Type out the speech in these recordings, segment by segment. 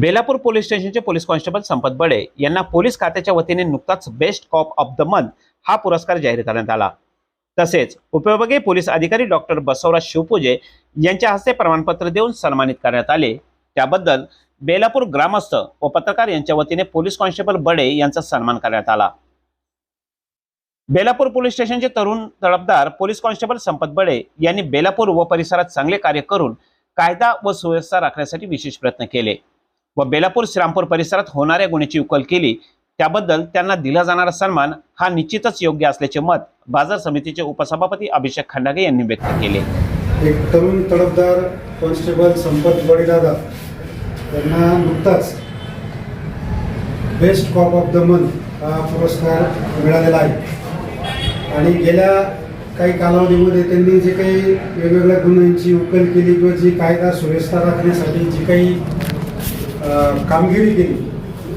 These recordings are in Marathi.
बेलापूर पोलीस स्टेशनचे पोलीस कॉन्स्टेबल संपत बडे यांना पोलीस खात्याच्या वतीने नुकताच best cop of the month हा पुरस्कार जाहीर करण्यात आला. तसेच उपविभागीय पोलीस अधिकारी डॉक्टर बसवराज शिवपूजे यांच्या हस्ते प्रमाणपत्र देऊन सन्मानित करण्यात आले. त्याबद्दल बेलापूर ग्रामस्थ व पत्रकार यांच्या वतीने पोलीस कॉन्स्टेबल बडे यांचा सन्मान करण्यात आला. बेलापूर पोलीस स्टेशनचे तरुण तडफदार पोलीस कॉन्स्टेबल संपत बडे यांनी बेलापूर व परिसरात चांगले कार्य करून कायदा व सुव्यवस्था राखण्यासाठी विशेष प्रयत्न केले. व बेलापूर श्रामपूर परिसरात होणाऱ्या गुन्ह्याची उकल केली. त्याबद्दल त्यांना दिला जाणारा सन्मान हा निश्चितच योग्य असल्याचे मत बाजार समितीचे उपसभापती अभिषेक खंडागे यांनी व्यक्त केले. एक तरुण तडफदार कॉन्स्टेबल संपत बळीदादा त्यांना नुकताच best cop of the month हा पुरस्कार मिळालेला आहे. आणि गेल्या काही कालावधीमध्ये त्यांनी जे काही वेगवेगळ्या गुन्ह्यांची उकल केली किंवा जी कायदा सुव्यवस्था राखण्यासाठी जी काही कामगिरी केली.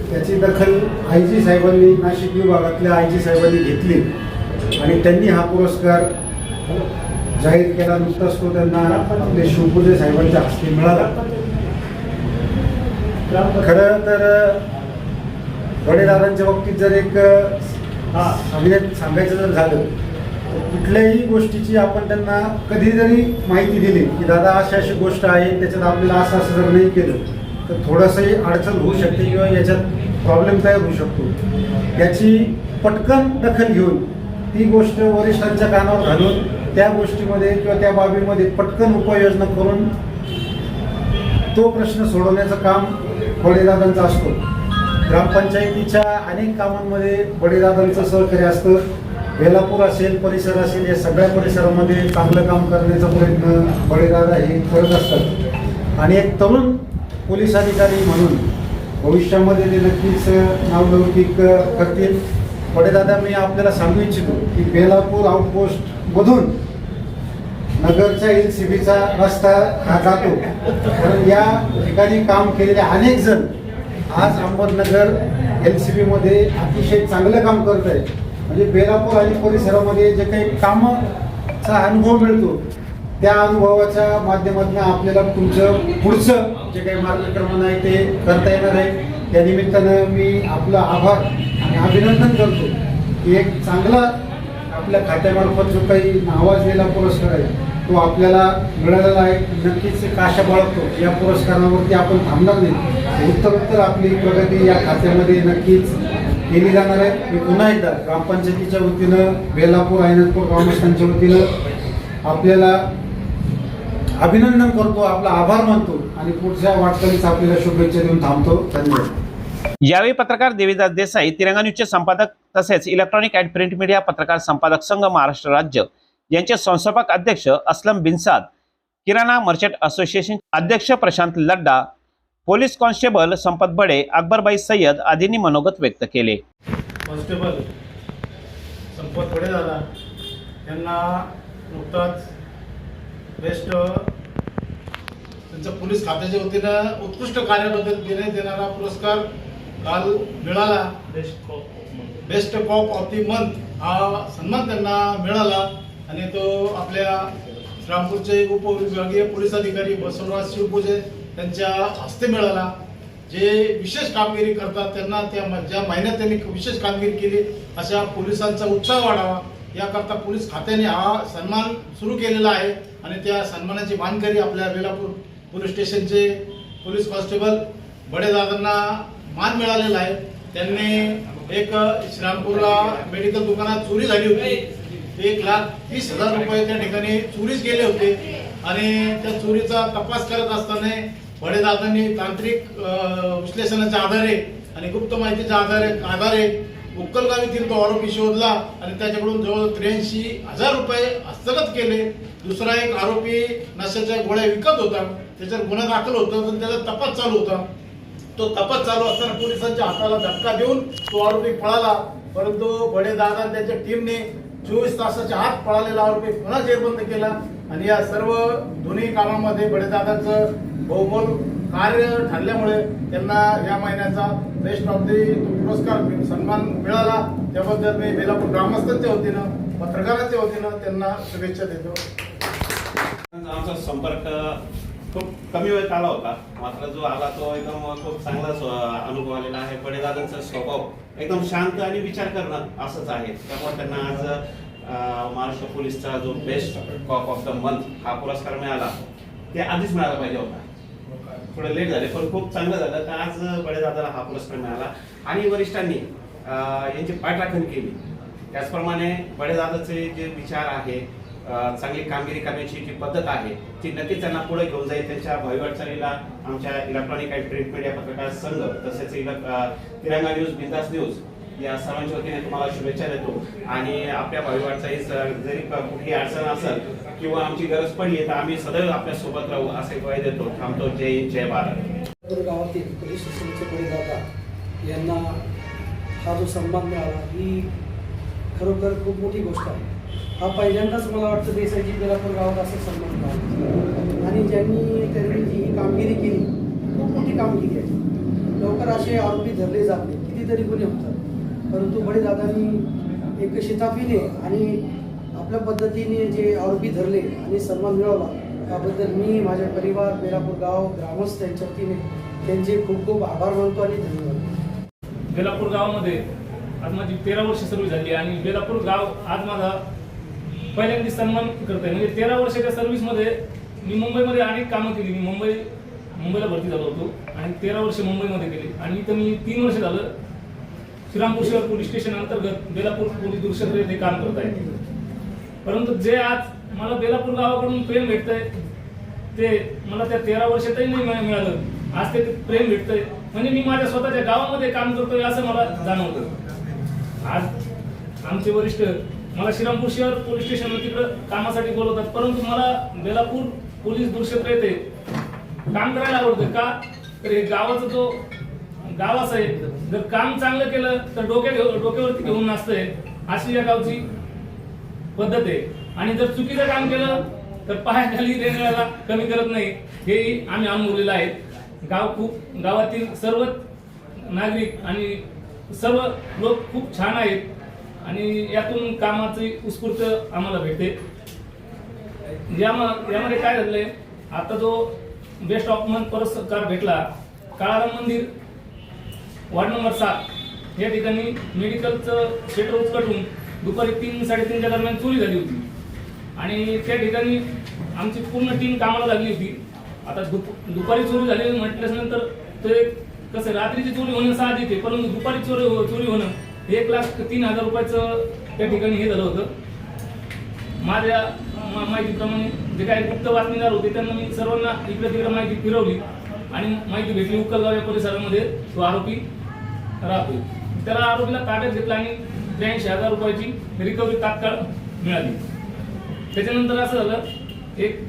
त्याची दखल आय जी साहेबांनी नाशिक विभागातल्या आय जी साहेबांनी घेतली. आणि त्यांनी हा पुरस्कार जाहीर केला. नुकताच तो त्यांना आपले शिवपूजे साहेबांच्या हस्ते मिळाला. खरं तर बडेदादांच्या बाबतीत जर एक सांगण्यात सांगायचं जर झालं तर कुठल्याही गोष्टीची आपण त्यांना कधी जरी माहिती दिली की दादा अशी अशी गोष्ट आहे त्याच्यात आपल्याला असं असं जर नाही केलं. तर थोडंसंही अडचण होऊ शकते किंवा याच्यात प्रॉब्लेम तयार होऊ शकतो. याची पटकन दखल घेऊन ती गोष्ट वरिष्ठांच्या कानावर घालून त्या गोष्टीमध्ये किंवा त्या बाबीमध्ये पटकन उपाययोजना करून तो प्रश्न सोडवण्याचं काम बळीदादांचा असतो. ग्रामपंचायतीच्या अनेक कामांमध्ये बळीदादांचं सहकार्य असतं. वेलापूर असेल परिसर असेल या सगळ्या परिसरामध्ये चांगलं काम करण्याचा प्रयत्न बळीदादा हे करत असतात. आणि एक तरुण पोलीस अधिकारी म्हणून भविष्यामध्ये ते नक्कीच नावलौकिक करतील. दादा मी आपल्याला सांगू इच्छितो की बेलापूर आउटपोस्टमधून नगरच्या एल सी बीचा रस्ता हा जातो. पण या ठिकाणी काम केलेले अनेक जण आज अहमदनगर एल सी बीमध्ये अतिशय चांगलं काम करत आहे म्हणजे बेलापूर आणि परिसरामध्ये जे काही कामाचा अनुभव मिळतो त्या अनुभवाच्या माध्यमातून आपल्याला तुमचं पुढचं जे काही मार्गक्रमण आहे ते करता येणार आहे. त्या निमित्तानं मी आपलं आभार आणि अभिनंदन करतो की एक चांगला आपल्या खात्यामार्फत जो काही नावाजलेला पुरस्कार आहे तो आपल्याला मिळालेला आहे. नक्कीच काशा बाळगतो या पुरस्कारावरती आपण थांबणार नाही. उत्तरोत्तर आपली प्रगती या खात्यामध्ये नक्कीच केली जाणार आहे. मी पुन्हा एकदा ग्रामपंचायतीच्या वतीनं बेलापूर आयनाथपूर ग्रामस्थांच्या वतीनं आपल्याला अभिनंदन करतो आपला आभार मानतो आणि पुढच्या वाटचालीस आपल्याला शुभेच्छा देऊन थांबतो. धन्यवाद. यावेळी पत्रकार देवीदास देसाई तिरंगा न्यूजचे संपादक तसेच इलेक्ट्रॉनिक अँड प्रिंट मीडिया पत्रकार संपादक संघ महाराष्ट्र राज्य. यांचे संस्थापक अध्यक्ष अस्लम बिनसाद किराणा मर्चंट असोसिएशन अध्यक्ष प्रशांत लड्डा पोलीस कॉन्स्टेबल संपत बडे अकबरबाई सय्यद आदींनी मनोगत व्यक्त केले. कॉन्स्टेबल संपत बडे दादा यांना नुकताच बेस्ट त्यांच्या पोलीस खात्याच्या वतीनं उत्कृष्ट कार्याबद्दल देण्यात येणारा पुरस्कार काल मिळाला. Best cop best cop of the month हा सन्मान त्यांना मिळाला. आणि तो आपल्या श्रामपूरचे उपविभागीय पोलीस अधिकारी बसवराज शिवपूजे त्यांच्या हस्ते मिळाला. जे विशेष कामगिरी करतात त्यांना त्या ज्या महिन्यात त्यांनी विशेष कामगिरी केली अशा पोलिसांचा उत्साह वाढावा. याकरता पोलीस खात्याने हा सन्मान सुरू केलेला आहे. आणि त्या सन्मानाची मानकरी आपल्या बेलापूर पोलीस स्टेशनचे पोलीस कॉन्स्टेबल बडेदादांना मान मिळालेला आहे. त्यांनी एक श्रीरामपूरला मेडिकल दुकानात चोरी झाली होती. एक लाख तीस हजार रुपये त्या ठिकाणी चोरीच गेले होते. आणि त्या चोरीचा तपास करत असताना बडेदादांनी तांत्रिक विश्लेषणाच्या आधारे आणि गुप्त माहितीच्या आधारे आधारे उक्कलगावीतील तो आरोपी शोधला आणि त्याच्याकडून जवळ त्र्याऐंशी हजार रुपये हस्तगत केले. दुसरा एक आरोपी नशाच्या गोळ्या विकत होता. त्याच्यावर गुन्हा दाखल होता तर त्याचा तपास चालू होता. तो तपास चालू असताना पोलिसांच्या हाताला धक्का देऊन तो आरोपी पळाला. परंतु बडे दादा त्याच्या त्यांच्या टीमने चोवीस तासाच्या आत पळालेला आरोपी पुन्हा जेरबंद केला. आणि या सर्व दोन्ही कामामध्ये बडेदादांचं बहुमोल कार्य ठरल्यामुळे त्यांना या महिन्याचा बेस्ट ऑफ दी पुरस्कार सन्मान मिळाला. त्याबद्दल मी बेलापूर ग्रामस्थांच्या वतीनं पत्रकारांच्या वतीनं त्यांना शुभेच्छा देतो. आमचा संपर्क कमी वेळेत आला होता. मात्र जो आला तो एकदम खूप चांगला अनुभव आलेला आहे. पडेदादांचा स्वभाव एकदम शांत आणि विचार करणं असंच आहे. त्यामुळे त्यांना आज महाराष्ट्र पोलीसचा जो best cop of the month हा पुरस्कार मिळाला. ते आधीच मिळाला पाहिजे होता. थोडं लेट झाले पण खूप चांगलं झालं. तर आज बडेदादाला हा पुरस्कार मिळाला. आणि वरिष्ठांनी यांची पाठराखण केली. त्याचप्रमाणे बडेदादाचे जे विचार आहे चांगली कामगिरी करण्याची जी पद्धत आहे ती नक्कीच त्यांना पुढे घेऊन जाईल. त्यांच्या भयवाटचालीला आमच्या इलेक्ट्रॉनिक आणि प्रिंट मीडिया पत्रकार संघ तसेच तिरंगा न्यूज बिंदास न्यूज या सर्वांच्या वतीने तुम्हाला शुभेच्छा देतो. आणि आपल्या भावी जरी कुठली अडचण असेल किंवा आमची गरज पडली तर आम्ही सदैव आपल्यासोबत राहू असे ग्वाही देतो. थांबतो. जय हिंद, जय भारत. गावातील पोलीस स्टेशनचे यांना हा जो सन्मान मिळाला ही खरोखर खूप मोठी गोष्ट आहे. हा पहिल्यांदाच मला वाटतं देसाईजी बेलापूर गावात असं सन्मान झाला आणि ज्यांनी त्यांनी जी ही कामगिरी केली खूप मोठी कामगिरी आहे. लवकर असे आरोपी धरले जात नाही कितीतरी गुन्हे होतात. परंतु बळीदादांनी एक शिताफीने आणि आपल्या पद्धतीने जे आरोपी धरले आणि सन्मान मिळवला त्याबद्दल मी माझ्या परिवार बेलापूर गाव ग्रामस्थ यांच्या वतीने त्यांचे खूप खूप आभार मानतो आणि धन्यवाद. बेलापूर गावामध्ये आज माझी तेरा वर्ष सर्व्हिस झाली आणि बेलापूर गाव आज माझा पहिल्यांदा सन्मान करत आहे म्हणजे तेरा वर्षाच्या सर्व्हिसमध्ये मी मुंबईमध्ये अनेक कामं केली. मी मुंबई मुंबईला भरती झालो होतो आणि तेरा वर्ष मुंबईमध्ये केली आणि इथं मी तीन वर्ष झालं श्रीरामपूर शहर पोलीस स्टेशन अंतर्गत बेलापूर पोलीस दुरुस्त येथे काम करत आहे. परंतु जे आज मला बेलापूर गावाकडून प्रेम भेटतंय ते मला त्या तेरा वर्षातही नाही मिळालं. आज ते प्रेम भेटतंय. म्हणजे मी माझ्या स्वतःच्या गावामध्ये काम करतोय असं मला जाणवतं. आज आमचे वरिष्ठ मला श्रीरामपूर शहर पोलीस स्टेशनवर तिकडं कामासाठी बोलवतात. परंतु मला बेलापूर पोलीस दुरक्षेत्र येते काम करायला आवडतं का? तर हे गावाचा जो गाव आहे जर काम चांगलं केलं तर डोक्या डोक्यावरती घेऊन नाचतंय अशी या गावची पद्धत आहे. आणि जर चुकीचं काम केलं तर पायाखाली देण्याला कमी करत नाही हेही आम्ही अनुभवलेलं आहे. गाव खूप गावातील सर्व नागरिक आणि सर्व लोक खूप छान आहेत. आणि यातून कामाची उत्स्फूर्त आम्हाला भेटते. यामध्ये काय झालंय आता जो बेस्ट ऑफ मंथ पुरस्कार भेटला काळाराम मंदिर वार्ड नंबर सात या ठिकाणी मेडिकलचं शेटर उचकटून दुपारी तीन साडेतीनच्या दरम्यान चोरी झाली होती. आणि त्या ठिकाणी आमची पूर्ण टीम कामाला लागली होती. आता दुप दुपारी चोरी झाली म्हटल्यानंतर ते कसं रात्रीची चोरी होणं साहजिक आहे परंतु दुपारी चोरी हो- चोरी होणं एक लाख तीन हजार रुपयाचं त्या ठिकाणी हे झालं होतं. माझ्या मा- माहितीप्रमाणे जे काही गुप्त बातमीदार होते त्यांना मी सर्वांना इकडे तिकडे माहिती फिरवली आणि माहिती भेटली उकलगाव या परिसरामध्ये तो आरोपी राहतो त्याला आरोपीला ताब्यात घेतला आणि त्र्याऐंशी हजार रुपयाची रिकव्हरी तात्काळ मिळाली. त्याच्यानंतर असं झालं एक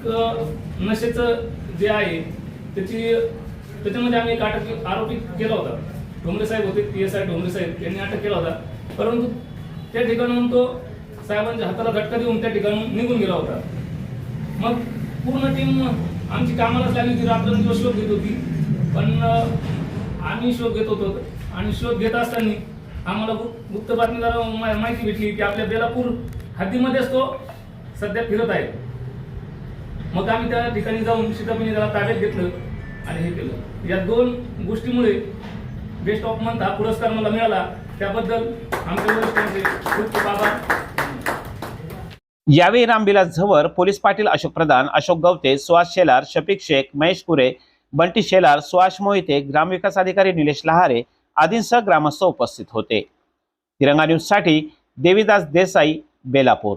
नशेचं जे आहे त्याची त्याच्यामध्ये आम्ही एक आरोपी केला होता. डोंगरे साहेब होते पी एस आय डोंगरे साहेब यांनी अटक केला होता. परंतु त्या ठिकाणाहून तो साहेबांच्या हाताला धटका देऊन त्या ठिकाणून निघून गेला होता. मग पूर्ण टीम आमची कामालाच लागली होती रात्रंदिवस शोध घेत होती. पण आम्ही शोध घेत होतो आणि शोध घेत असताना आम्हाला गुप्त बातमीदार माहिती भेटली की आपल्या बेलापूर हद्दीमध्येच तो सध्या फिरत आहे. मग आम्ही त्या ठिकाणी जाऊन सीतापणी त्याला ताब्यात घेतलं आणि हे केलं. या दोन गोष्टीमुळे बेस्ट ऑफ मंथ हा पुरस्कार मला मिळाला. त्याबद्दल आमचे खूप खूप आभार यावेळी रामविलास झवर पोलीस पाटील अशोक प्रधान अशोक गवते सुहास शेलार शफिक शेख महेश कुरे बंटी शेलार सुहास मोहिते ग्रामविकास अधिकारी निलेश लहारे आदींसह ग्रामस्थ उपस्थित होते. तिरंगा न्यूजसाठी देसाई बेलापूर.